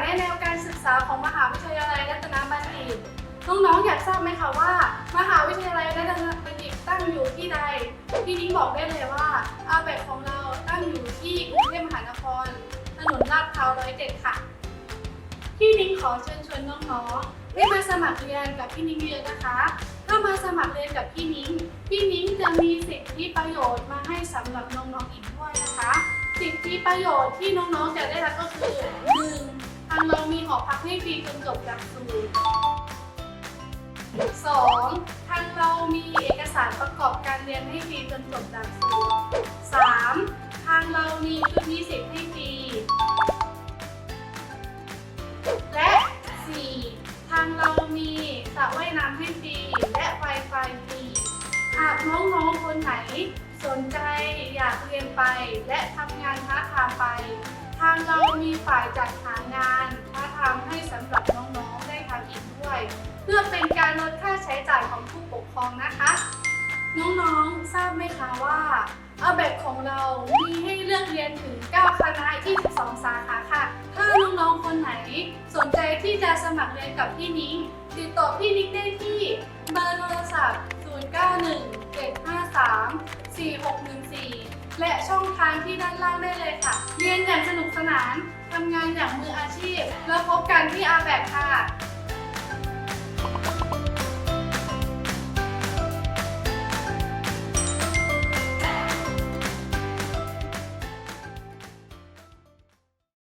แนะแนวการศึกษาของมหาวิทยาลัยรัตนบัณฑิต น้องๆอยากทราบไหมคะว่า มหาวิทยาลัยรัตนบัณฑิตตั้งอยู่ที่ใด พี่นิ้งบอกได้เลยว่า อาแบกของเราตั้งอยู่ที่กรุงเทพมหานคร ถนนลาดพร้าวร้อยเจ็ดค่ะ พี่นิ้งขอเชิญชวนน้องๆให้มาสมัครเรียนกับพี่นิ้งเยอะนะคะ ถ้ามาสมัครเรียนกับพี่นิ้ง พี่นิ้งจะมีสิทธิประโยชน์มาให้สำหรับน้องๆอีก ประโยชน์ที่น้องๆจะได้รับก็คือ 1. ทางเรามีหอพักให้ฟรีจนจบหลักสูตร 2. ทางเรามีเอกสารประกอบการเรียนให้ฟรีจนจบหลักสูตร 3. ทางเรามีชุดนิสิตให้ฟรีและ 4. ทางเรามีสระว่ายน้ำให้ฟรีและไฟไฟฟรีหากน้องๆคนไหน สนใจอยากเรียนไป และทำงานท้าทามไป ทางเรามีฝ่ายจัดหางานท้าทามให้สำหรับน้องๆได้ทำอีกด้วย เพื่อเป็นการลดค่าใช้จ่ายของผู้ปกครองนะคะ น้องๆทราบไหมคะว่าอาแบบของเรามีให้เลือกเรียนถึง 9 คณะ 22 สาขาค่ะ ถ้าน้องๆ คนไหนสนใจที่จะสมัครเรียนกับพี่นิ้ง ติดต่อพี่นิ้งได้ที่เบอร์โทรศัพท์ 4614และช่องทางที่ด้านล่างได้เลยค่ะ เรียนอย่างสนุกสนาน ทำงานอย่างมืออาชีพ แล้วพบกันที่อาแบบค่ะ